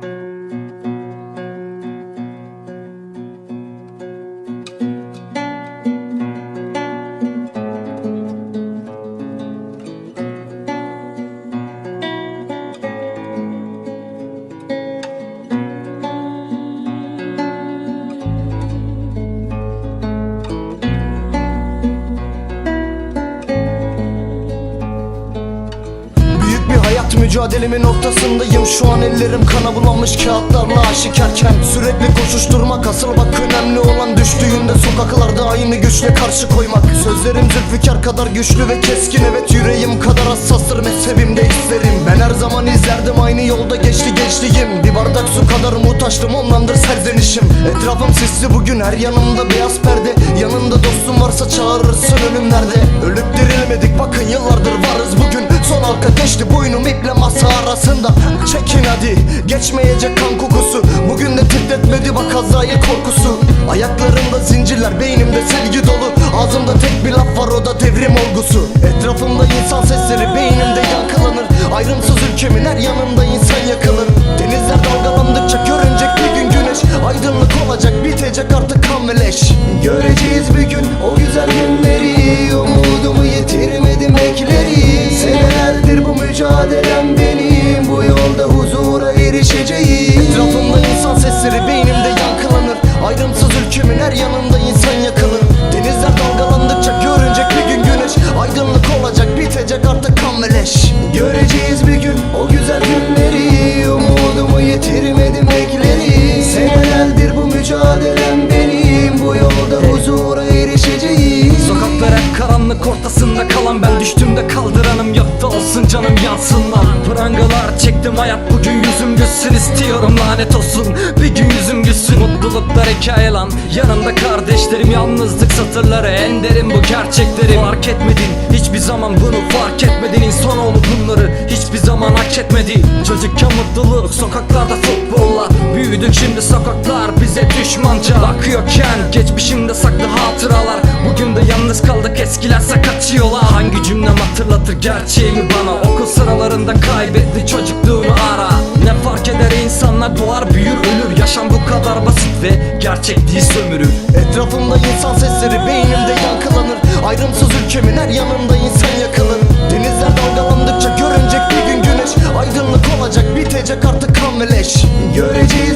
Büyük bir hayat mücadelemin noktasındayım Şu an ellerim kana bulanmış kağıtlarla aşikarken Sürekli koşuşturmak asıl bak önemli olan Düştüğünde sokaklarda aynı güçle karşı koymak. Sözlerim Zülfikar kadar güçlü ve keskin. Evet yüreğim kadar hassastır mezhebimde hislerim Ben her zaman izlerdim aynı yolda geçti gençliğim. Bir bardak su kadar muhtaçtım ondandır serzenişim. Etrafım sisli bugün her yanımda beyaz perde. Yanında dostum varsa çağırırsın ölümlerde. Ölüp dirilmedik bakın yıllardır varız bugün Son halka geçti boynum iple masa arasında. Çekin hadi geçmeyecek kan kokusu. Bugün de titretmedi bak Azrail korkusu. Ayaklarımda zincirler beynimde sevgi dolu. Ağzımda tek bir laf var o da devrim olgusu. Etrafımda insan sesleri beynimde yankılanır. Ayrımsız ülkemin her yanında insan yakılır. Denizler dalgalandıkça görünecek Düştüğümde kaldıranım yok da olsun canım yansın lan Prangalar çektim hayat bugün yüzüm gülsün istiyorum lanet olsun. Bir gün yüzüm gülsün Mutluluklar hikaye lan. Yanımda kardeşlerim yalnızlık satırları En derin bu gerçekleri Fark etmedin. Hiçbir zaman bunu fark etmedin İnsanoğlu bunları hiçbir zaman hak etmedi Çocukken mutluluk sokaklarda futbolla Büyüdük şimdi bize düşmanca Bakıyorken geçmişimde saklı hatıralar Bugün de yalnız kaldık eskilerse kaçıyorlar Hangi cümlem hatırlatır gerçeğimi bana? Okul sıralarında kaybetti çocukluğunu ara. Ne fark eder insanlar? Doğar büyür ölür. Yaşam bu kadar basit ve gerçek değil sömürür. Etrafımda insan sesleri beynimde yankılanır. Ayrımsız ülkemin her yanında insan yakılır. Denizler dalgalandıkça görünecek bir gün güneş. Aydınlık olacak bitecek artık kan ve leş. Göreceğiz